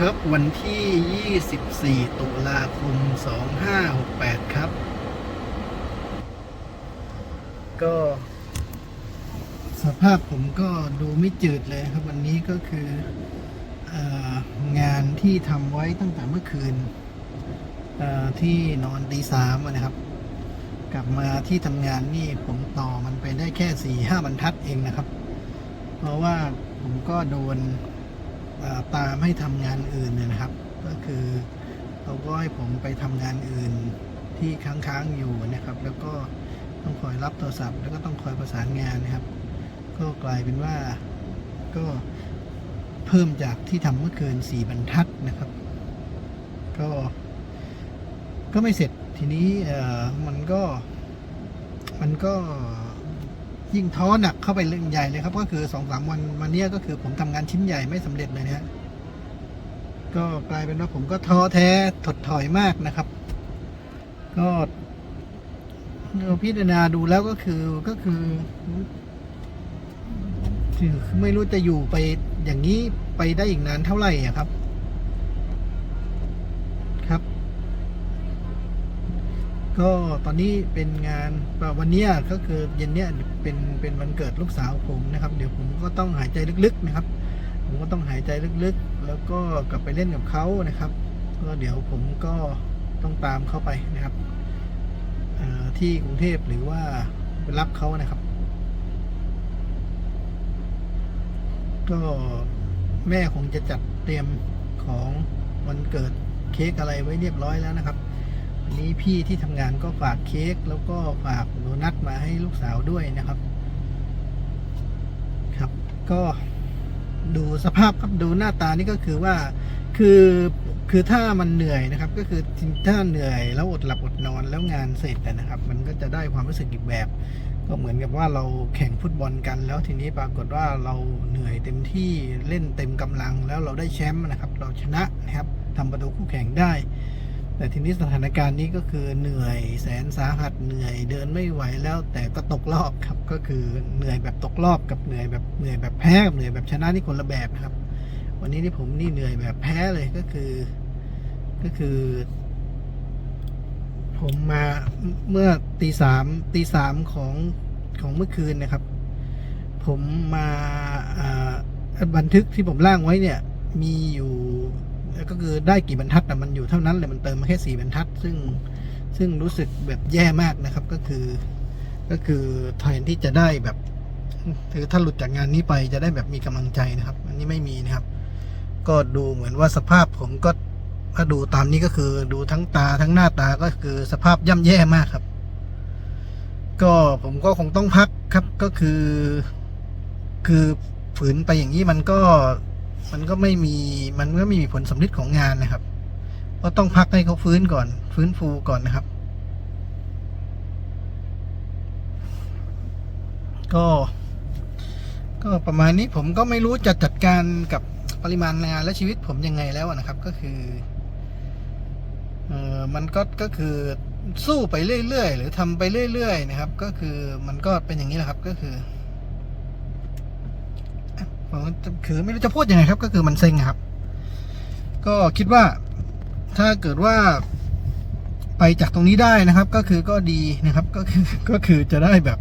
ครับวันที่ 24 ตุลาคม 2568 ครับ ก็ สภาพผมก็ดูไม่จืดเลยครับ วันนี้ก็คือองานที่ทำไว้ตั้งแต่เมื่อคืนที่นอนตีสามนะครับ กลับมาที่ทำงานนี่ผมต่อมันไปได้แค่สี่ห้าบรรทัดเองนะครับ เพราะว่าผมก็โดน ตามให้ทำงานอื่นเนี่ยนะครับ ก็คือเขาก็ให้ผมไปทำงานอื่นที่ค้างๆอยู่นะครับ แล้วก็ต้องคอยรับโทรศัพท์ แล้วก็ต้องคอยประสานงานนะครับ ก็กลายเป็นว่าก็เพิ่มจากที่ทำเมื่อคืนสี่บรรทัดนะครับ ก็ก็ไม่เสร็จทีนี้มันก็มันก็ ยิ่งท้อหนักเข้าไปเรื่องใหญ่เลยครับ ก็คือสองสามวันวันเนี้ยก็คือผมทำงานชิ้นใหญ่ไม่สำเร็จเลยนะฮะก็กลายเป็นว่าผมก็ท้อแท้ถดถอยมากนะครับ ก็พิจารณาดูแล้วก็คือก็คือคือไม่รู้จะอยู่ไปอย่างนี้ไปได้อีกนานเท่าไหร่อะครับ ก็ตอนนี้เป็นงานวันเนี้ยก็คือเย็นเนี้ยเป็นเป็นวันเกิดลูกสาวผมนะครับ เดี๋ยวผมก็ต้องหายใจลึกๆนะครับ ผมก็ต้องหายใจลึกๆ แล้วก็กลับไปเล่นกับเขานะครับก็เดี๋ยวผมก็ต้องตามเขาไปนะครับที่กรุงเทพหรือว่าไปรับเขานะครับ ก็แม่คงจะจัดเตรียมของวันเกิดเค้กอะไรไว้เรียบร้อยแล้วนะครับ นนี้พี่ที่ทำงานก็ฝากเค้กแล้วก็ฝากโดนัทมาให้ลูกสาวด้วยนะครับ ครับ ก็ดูสภาพครับดูหน้าตานี่ก็คือว่าคือคือถ้ามันเหนื่อยนะครับ ก็คือถ้าเหนื่อยแล้วอดหลับอดนอนแล้วงานเสร็จนะครับ มันก็จะได้ความรู้สึกอีกแบบ ก็เหมือนกับว่าเราแข่งฟุตบอลกัน แล้วทีนี้ปรากฏว่าเราเหนื่อยเต็มที่เล่นเต็มกำลัง แล้วเราได้แชมป์นะครับ เราชนะนะครับทำประตูคู่แข่งได้ แต่ทีนี้สถานการณ์นี้ก็คือเหนื่อยแสนสาหัสเหนื่อยเดินไม่ไหวแล้วแต่ก็ตกรอบครับ ก็คือเหนื่อยแบบตกรอบกับเหนื่อยแบบเหนื่อยแบบแพ้กับเหนื่อยแบบชนะนี่คนละแบบนะครับ วันนี้ที่ผมนี่เหนื่อยแบบแพ้เลยก็คือ ก็คือ ผมมาเมื่อตีสามตีสามของของเมื่อคืนนะครับ ผมมาบันทึกที่ผมล่างไว้เนี่ย มีอยู่ ก็คือได้กี่บรรทัดแต่มันอยู่เท่านั้นเลยมันเติมมาแค่สี่บรรทัด ซึ่งซึ่งรู้สึกแบบแย่มากนะครับก็คือ ก็คือแทนที่จะได้แบบคือถ้าหลุดจากงานนี้ไปจะได้แบบมีกำลังใจนะครับ อันนี้ไม่มีนะครับ ก็ดูเหมือนว่าสภาพผมก็ถ้าดูตามนี้ก็คือดูทั้งตาทั้งหน้าตาก็คือสภาพย่ำแย่มากครับ ก็ผมก็คงต้องพักครับก็คือ คือฝืนไปอย่างนี้มันก็ มันก็ไม่มีมันก็ไม่มีผลสำลิดของงานนะครับ ก็ต้องพักให้เขาฟื้นก่อน ฟื้นฟูก่อนนะครับ ก็ ก็ประมาณนี้ผมก็ไม่รู้จะจัดการกับปริมาณงานและชีวิตผมยังไงแล้วนะครับ ก็คือเออมันก็ก็คือสู้ไปเรื่อยๆหรือทำไปเรื่อย ๆ นะครับ ก็คือมันก็เป็นอย่างนี้แหละครับก็คือ ผมคือไม่รู้จะพูดยังไงครับ ก็คือมันเซ็งครับ ก็คิดว่าถ้าเกิดว่าไปจากตรงนี้ได้นะครับ ก็คือก็ดีนะครับ ก็คือก็คือจะได้แบบ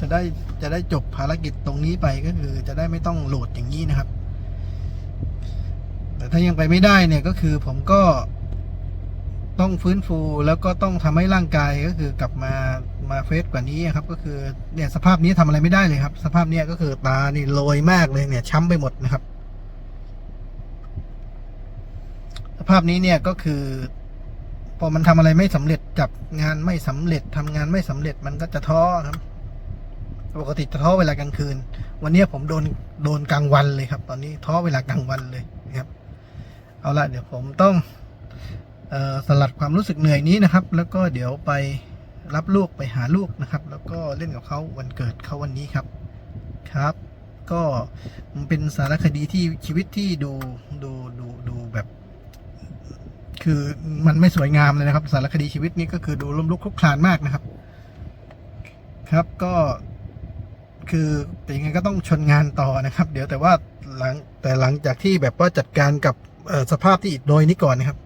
จะได้จะได้จบภารกิจตรงนี้ไปก็คือ จะได้ไม่ต้องโหลดอย่างนี้นะครับ แต่ถ้ายังไปไม่ได้เนี่ยก็คือผมก็ ต้องฟื้นฟูแล้วก็ต้องทำให้ร่างกายก็คือกลับมามาเฟสกว่านี้ครับ ก็คือเนี่ยสภาพนี้ทำอะไรไม่ได้เลยครับ สภาพเนี้ยก็คือตานี่โรยมากเลยเนี่ย ช้ำไปหมดนะครับ สภาพนี้เนี่ยก็คือ พอมันทำอะไรไม่สำเร็จจับงานไม่สำเร็จทำงานไม่สำเร็จมันก็จะท้อครับปกติจะท้อเวลากลางคืน วันนี้ผมโดนโดนกลางวันเลยครับ ตอนนี้ท้อเวลากลางวันเลยนะครับ เอาละเดี๋ยวผมต้อง สลัดความรู้สึกเหนื่อยนี้นะครับ แล้วก็เดี๋ยวไปรับลูกไปหาลูกนะครับ แล้วก็เล่นกับเขาวันเกิดเขาวันนี้ครับครับ ก็มันเป็นสารคดีที่ชีวิตที่ดูดูดูดูแบบ คือมันไม่สวยงามเลยนะครับ สารคดีชีวิตนี้ก็คือดูล้มลุกคลุกคลานมากนะครับ ครับก็คือแต่ยังไงก็ต้องชนงานต่อนะครับ เดี๋ยวแต่ว่าหลังแต่หลังจากที่แบบว่าจัดการกับสภาพที่อิดโรยนี้ก่อนนะครับ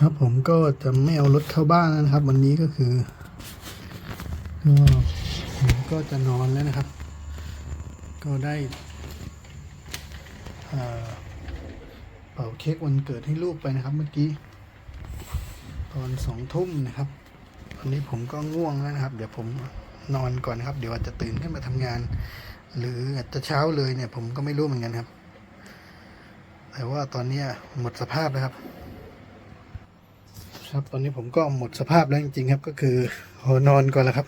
ครับผมก็จะไม่เอารถเข้าบ้านนะครับ วันนี้ก็คือก็ผมก็จะนอนแล้วนะครับ ก็ได้เป่าเค้กวันเกิดให้ลูกไปนะครับ เมื่อกี้ ตอนสองทุ่มนะครับวันนี้ผมก็ง่วงแล้วนะครับ เดี๋ยวผมนอนก่อนนะครับ เดี๋ยวอาจจะตื่นขึ้นมาทำงาน หรืออาจจะเช้าเลยเนี่ย ผมก็ไม่รู้เหมือนกันครับ แต่ว่าตอนนี้หมดสภาพแล้วครับ ครับ ตอนนี้ผมก็หมดสภาพแล้วจริงๆครับ ก็คือขอนอนก่อนแล้วครับ